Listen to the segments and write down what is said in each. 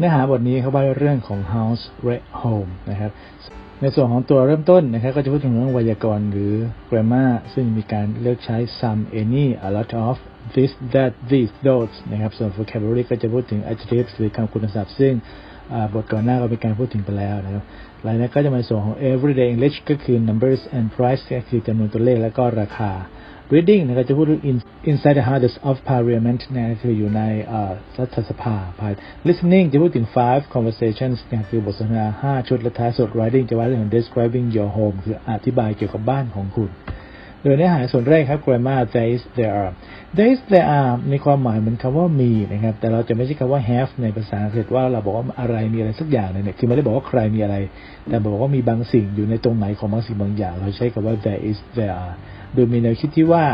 เนื้อหาบทนี้เขาว่าเรื่องของ house red home นะครับ ในส่วนของตัวเริ่มต้นนะครับ ก็จะพูดถึงเรื่องไวยากรณ์หรือ grammar ซึ่งมีการเลือกใช้ some any a lot of this that these those นะครับ ส่วน vocabulary ก็จะพูดถึง adjectives หรือคำคุณศัพท์ ซึ่งบทก่อนหน้าก็มีการพูดถึงไปแล้วนะครับหลังนั้นก็จะมาส่วนของ everyday English ก็คือ numbers and price ก็คือจำนวนตัวเลขและก็ราคา reading นะครับจะพูดถึง in- inside the House of Parliament นะคืออยู่ในรัฐสภาภาย listening จะพูดถึง five conversations นะคือบทสนทนาห้าชุดและท้ายสุด writing จะว่าเรื่องของ describing your home คืออธิบายเกี่ยวกับบ้านของคุณ โดยเนื้อหาส่วนแรกครับ grammar there is there are there is there are มีความหมายเหมือนคำว่ามีนะครับ แต่เราจะไม่ใช่คำว่า have ในภาษาอังกฤษว่าเราบอกว่าอะไรมีอะไรสักอย่างเนี่ย คือไม่ได้บอกว่าใครมีอะไร แต่บอกว่ามีบางสิ่งอยู่ในตรงไหนของบางสิ่งบางอย่าง เราใช้คำว่า there is there are โดยมีแนวคิดที่ว่า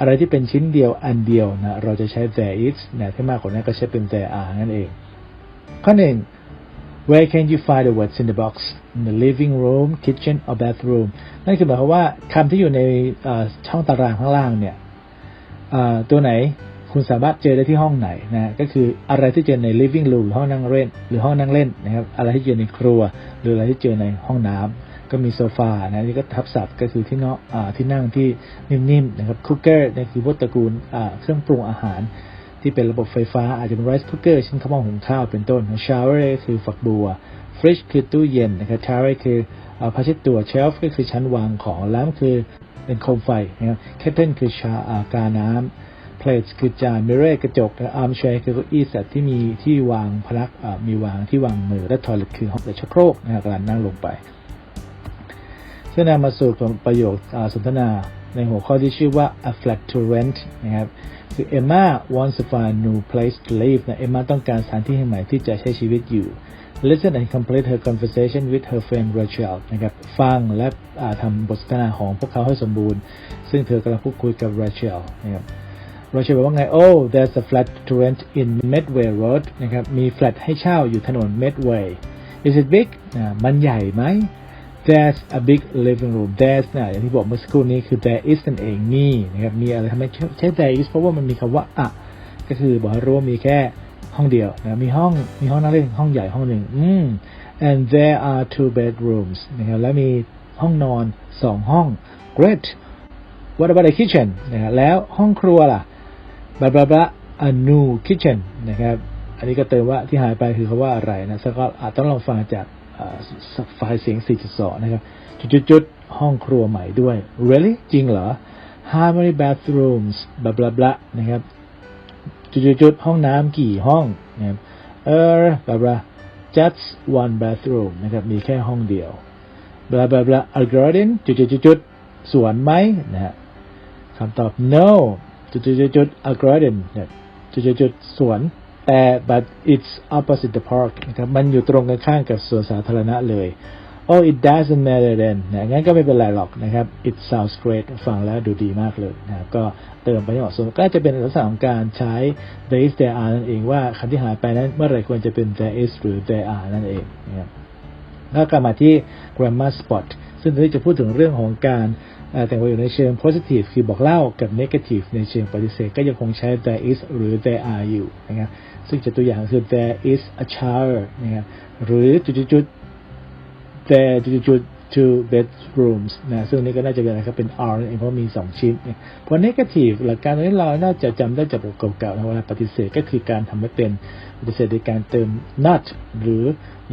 อะไรที่เป็นชิ้นเดียวอันเดียวนะ เราจะใช้ there is นะที่มากกว่านั้นก็ใช้เป็น there are นั่นเอง ข้อหนึ่ง Where can you find the words in the box in the living room kitchen or bathroom นั่นคือหมายความว่าคำที่อยู่ในช่องตารางข้างล่างเนี่ยตัวไหนคุณสามารถเจอได้ที่ห้องไหนนะก็คืออะไรที่เจอใน living room หรือห้องนั่งเล่น หรือห้องนั่งเล่นนะครับอะไรที่เจอในครัว หรืออะไรที่เจอในห้องน้ำก็มีโซฟานะนี่ก็ทับศัพท์ก็คือที่เนาะที่นั่งที่นิ่มๆนะครับคุกเกอร์นี่คือพวกตระกูลเครื่องปรุงอาหาร ที่เป็นระบบไฟฟ้าอาจจะเป็น rice cooker เช่นข้าวหม้อหุงข้าวเป็นต้น shower คือฝักบัว fridge คือตู้เย็นนะครับ tower คืออ่อผ้าเช็ดตัว shelf ก็คือชั้นวางของ lamp คือเป็นโคมไฟนะครับ kettle คือชาอากาน้ำ plates คือจาน mirror กระจก armchair คือเก้าอี้สัตที่มีที่วางพนักมีวางที่วางมือและ toilet คือห้องชักโครกนะครับการนั่งลงไปซึ่งนำมาสู่ประโยคสนทนาในหัวข้อที่ชื่อว่า a flat to rent นะครับ คือ Emma wants to find a new place to live นะ Emma ต้องการสถานที่แห่งใหม่ที่จะใช้ชีวิตอยู่ listen and complete her conversation with her friend Rachel นะครับ ฟังและอ่าทำบทสนทนาของพวกเขาให้สมบูรณ์ ซึ่งเธอกำลังพูดคุยกับ Rachel นะครับ Rachel บอกว่าไง oh there's a flat to rent in Medway Road นะครับ มีแฟลตให้เช่าอยู่ถนน Medway is it big อ่ามันใหญ่ไหม There's a big living room. There's นะอย่างที่บอกเมื่อสักครู่นี้คือ there is นั่นเองมีนะครับมีอะไรทำไมใช้ there is เพราะว่ามันมีคำว่าอะก็คือบอกให้รู้ว่ามีแค่ห้องเดียวนะมีห้องมีห้องนั่งเล่นห้องใหญ่ห้องหนึ่งอืม and there are two bedrooms นะครับและมีห้องนอนสองห้อง great what about the kitchen นะครับแล้วห้องครัวล่ะบลาบลาบลา a new kitchen นะครับอันนี้ก็เติมว่าที่หายไปคือคาว่าอะไรนะซึ่งก็อาจต้องลองฟังจาก ไฟล์เสียง 4.2 นะครับ จุดๆๆ ห้องครัวใหม่ด้วย really จริงเหรอ how many bathrooms บลาบลาบลานะครับ จุดๆๆ ห้องน้ำกี่ห้องนะครับเออบลาบลา just one bathroom นะครับ มีแค่ห้องเดียวบลาบลาบลา a garden จุดๆๆ สวนไหมนะฮะคำตอบ no จุดจุดจุดจุด a garden เนี่ยจุดจุดจุดสวน แต่ but it's opposite the park นะครับมันอยู่ตรงกันข้ามกับสวนสาธารณะเลย oh it doesn't matter then นะงั้นก็ไม่เป็นไรหรอกนะครับ it sounds great ฟังแล้วดูดีมากเลยนะครับก็เติมไปที่เหมาะสมก็จะเป็นลักษณะของการใช้ there is there are นั่นเองว่าคำที่หายไปนั้นเมื่อไรควรจะเป็น there is หรือ there are นั่นเองนะครับแล้วกลับมาที่ grammar spot ซึ่งตอนนี้จะพูดถึงเรื่องของการ แต่งประโยคในเชิง positive คือบอกเล่ากับ negative ในเชิงปฏิเสธก็ยังคงใช้ there is หรือ there are อยู่นะครับซึ่งจะตัวอย่างคือ there is a child นะครับหรือจุดๆ there จุดๆ two bedrooms นะซึ่งนี่ก็น่าจะเป็นอะไรครับ เป็น are นั่นเองเพราะมี 2 ชิ้นเนี่ยพอ negative หลักการตรงนี้เราน่าจะจำได้จากบทเก่าๆนะเวลาปฏิเสธก็คือการทำให้เป็นปฏิเสธโดยการเติม not หรือ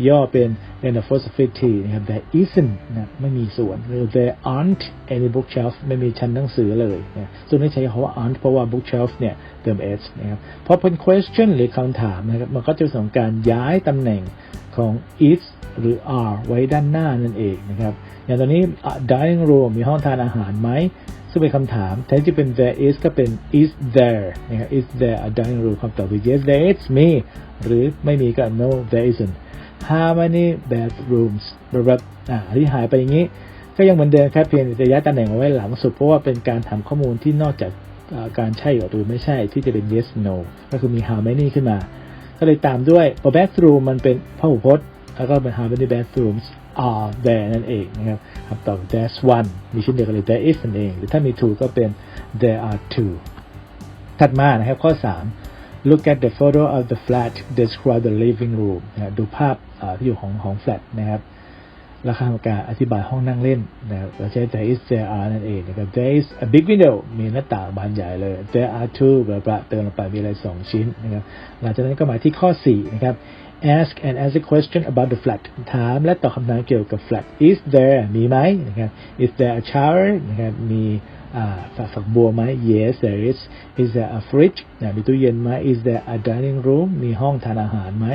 ย่อเป็น an apostrophe นะครับ there isn't นะไม่มีส่วนหรือ there aren't any bookshelf ไม่มีชั้นหนังสือเลยนะซึ่งไม่ใช้คำว่า aren't เพราะว่า bookshelf เนี่ยเติม s นะครับพอเป็น question หรือคำถามนะครับมันก็จะเป็นของการย้ายตำแหน่งของ is หรือ are ไว้ด้านหน้านั่นเองนะครับอย่างตอนนี้ dining room มีห้องทานอาหารไหม ซึ่งเป็นคำถาม แทนที่เป็น there is ก็เป็น is there นะครับ is there a dining room คำตอบคือ yes there is มีหรือไม่มีก็ no there isn't how many bedrooms แบบอ่าที่หายไปอย่างนี้ ก็ยังเหมือนเดิมครับเพียงแต่ย้ายตำแหน่งเอาไว้หลังสุด เพราะว่าเป็นการถามข้อมูลที่นอกจากการใช่หรือไม่ใช่ที่จะเป็น yes no ก็คือมี how many ขึ้นมา ก็เลยตามด้วย bathroom มันเป็นพหูพจน์ แล้วก็เป็น how many bathrooms are there นั่นเองนะครับคำตอบ there's one มีชิ้นเดียวกันเลย there is นั่นเอง หรือถ้ามี two ก็เป็น there are two ถัดมานะครับข้อ look at the photo of the flat describe the living room นะดูภาพที่อยู่ของของแฟลตนะครับแล้วข้าราการอธิบายห้องนั่งเล่นนะครับเราใช้ there is there are นั่นเองนะครับ there is a big window มีหน้าต่างบานใหญ่เลย there are two แบบปะเติมลงไปมีอะไรสองชิ้นนะครับหลังจากนั้นก็มาที่ข้อ 4 นะครับ ask and answer question about the flat ถามและตอบคำถามเกี่ยวกับ flat is there มีไหมนะครับ is there a shower นะครับมีฝักฝักบัวไหม yes there is is there a fridge นะมีตู้เย็นไหม is there a dining room มีห้องทานอาหารไหม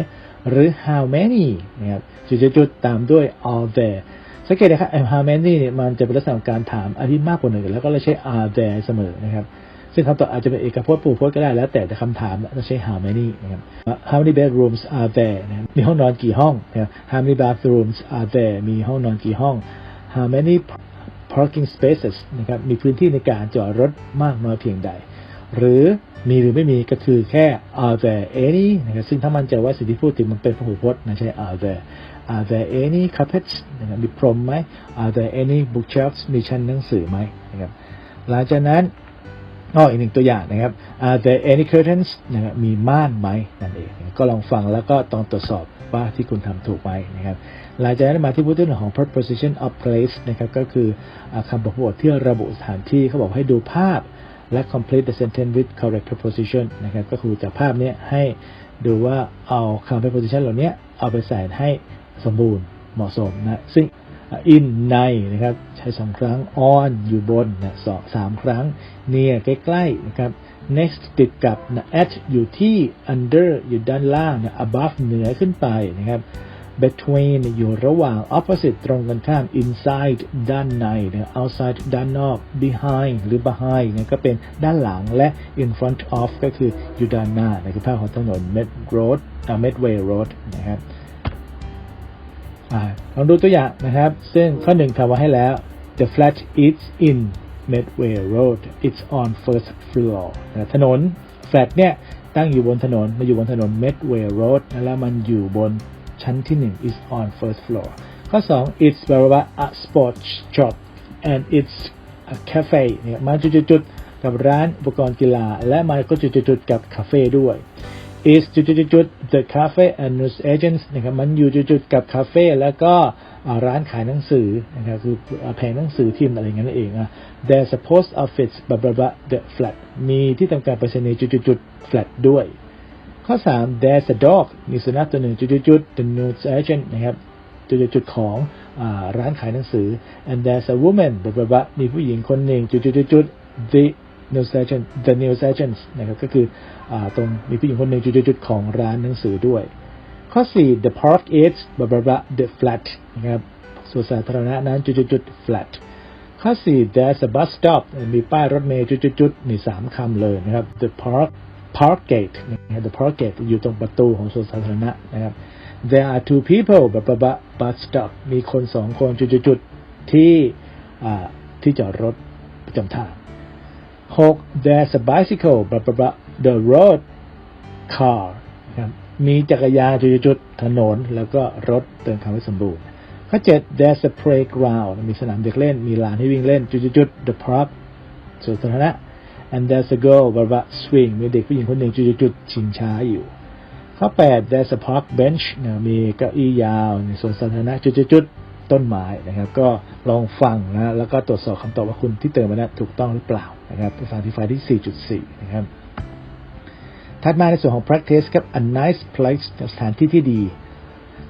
หรือ how many นะครับจุดๆตามด้วย are there สังเกตนะครับ how many เนี่ยมันจะเป็นลักษณะการถามอันที่มากกว่าหนึ่งแล้วก็เราใช้ are there เสมอนะครับ ซึ่งคำตอบอาจจะเป็นเอกพจน์ปูพจน์ก็ได้แล้วแต่แต่คำถามเราใช้ how many นะครับ how many bedrooms are there นะมีห้องนอนกี่ห้องนะ how many bathrooms are there มีห้องนอนกี่ห้อง how many parking spaces นะครับมีพื้นที่ในการจอดรถมากน้อยเพียงใด หรือมีหรือไม่มีก็คือแค่ are there any นะครับซึ่งถ้ามันใจะว่าสิ่งที่พูดถึงมันเป็นพหูพจน์นะใช่ are there are there any carpets นะครับมีพรมไหม are there any bookshelves มีชั้นหนังสือไหมนะครับหลังจากนั้น ก็อีกหนึ่งตัวอย่างนะครับ are there any curtains นะครับมีม่านไหมนั่นเอง ก็ลองฟังแล้วก็ต้องตรวจสอบว่าที่คุณทำถูกไหมนะครับ หลังจากนั้นมาที่พูดถึงของ preposition of place นะครับก็คือคำประโยคที่ระบุสถานที่เขาบอกให้ดูภาพและ complete the sentence with correct preposition นะครับก็คือจากภาพนี้ให้ดูว่าเอาคำ preposition เหล่านี้เอาไปใส่ให้สมบูรณ์เหมาะสมนะซึ่ง in ในนะครับ ใช้สองครั้ง on อยู่บนนะสองสามครั้ง near ใกล้ๆนะครับ next ติดกับนะ at อยู่ที่ under อยู่ด้านล่างนะ above เหนือขึ้นไปนะครับ between อยู่ระหว่าง opposite ตรงกันข้าม inside ด้านในนะ outside ด้านนอก behind หรือ behind นะก็เป็นด้านหลังและ in front of ก็คืออยู่ด้านหน้าในคือภาพของถนน med road อ่า medway road นะครับ ลองดูตัวอย่างนะครับ ซึ่งข้อหนึ่งทำไว้ให้แล้ว the flat is in medway road it's on first floor นะถนน flat เนี่ย ตั้งอยู่บนถนนมาอยู่บนถนน medway road แล้วมันอยู่บนชั้นที่ 1 is on first floor ข้อ 2 it's แปลว่า a sports shop and it's a cafe เนี่ยมาจุดๆกับร้านอุปกรณ์กีฬา และมันก็จุดๆกับคาเฟ่ด้วย is จุดๆๆ the cafe and news agents นะครับมันอยู่จุดๆกับคาเฟ่แล้วก็ร้านขายหนังสือนะครับคือแผงหนังสือพิมอะไรอย่างนั้นเองอะ there's a post office บลาบลาบลา the flat มีที่ทำการไปรษณีย์จุดๆๆ flat ด้วย ข้อ 3 there's a dog มีสุนัขตัวหนึ่งจุดๆๆ the news agent นะครับจุดๆๆของร้านขายหนังสือ and there's a woman บลาบลาบลามีผู้หญิงคนหนึ่งจุดๆๆ the news agent the news agents นะครับก็คืออตรงมีผู้หญิงคนหนึ่งจุดๆของร้านหนังสือด้วย ข้อ 4 the park is บลาบบ the flat นะครับสวนสาธารณะนั้นจุดๆ flat ข้อ 4 there's a bus stop มีป้ายรถเมล์จุดๆๆมีสามคำเลยนะครับ the park park gate นะครับ the park gate อยู่ตรงประตูของสวนสาธารณะนะครับ there are two people แบบแบบ bus stop มีคนสองคนจุดๆที่ที่จอดรถประจำทาง 6 there's a bicycle แบบแบบ the road car ครับมีจักรยานจุดๆถนน แล้วก็รถเติมคำให้สมบูรณ์ข้อ 7 there's a playground มีสนามเด็กเล่น มีลานให้วิ่งเล่นจุดๆ the park สวนสาธารณะ and there's a girl แบบว่า swing มีเด็กผู้หญิงคนหนึ่งจุดๆ ชิงช้าอยู่ ข้อ 8 there's a park bench นะมีเก้าอี้ยาวในสวนสาธารณะจุดๆต้นไม้นะครับ ก็ลองฟังนะแล้วก็ตรวจสอบคำตอบว่าคุณที่เติมมานั้นถูกต้องหรือเปล่า นะครับไปฟังที่ไฟที่ 4.4 นะครับ ถัดมาในส่วนของ practice ครับ a nice place สถานที่ที่ดี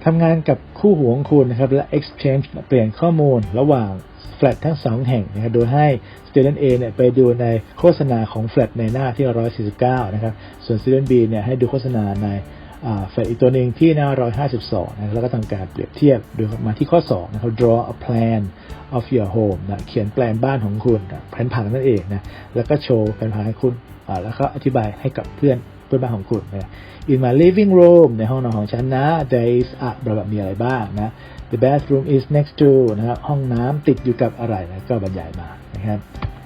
ทำงานกับคู่หูของคุณนะครับ และ exchange เปลี่ยนข้อมูลระหว่าง flat ทั้งสองแห่งนะครับ โดยให้ student A เนี่ยไปดูในโฆษณาของ flat ในหน้าที่ 149 นะครับ ส่วน student B เนี่ยให้ดูโฆษณาใน อ่า flat อีกตัวหนึ่งที่หน้า 152 นะครับแล้วก็ทำการเปรียบเทียบโดยมาที่ข้อ 2 นะครับ draw a plan of your home นะเขียนแปลนบ้านของคุณนะแผนผังนั่นเองนะแล้วก็โชว์แผนผังให้คุณอ่าแล้วก็อธิบายให้กับเพื่อนเพื่อนบ้านของคุณนะ in my living room ในห้องนอนของฉันนะ there is a แบบมีอะไรบ้างนะ the bathroom is next to นะครับห้องน้ำติดอยู่กับอะไรนะก็บรรยายมานะครับ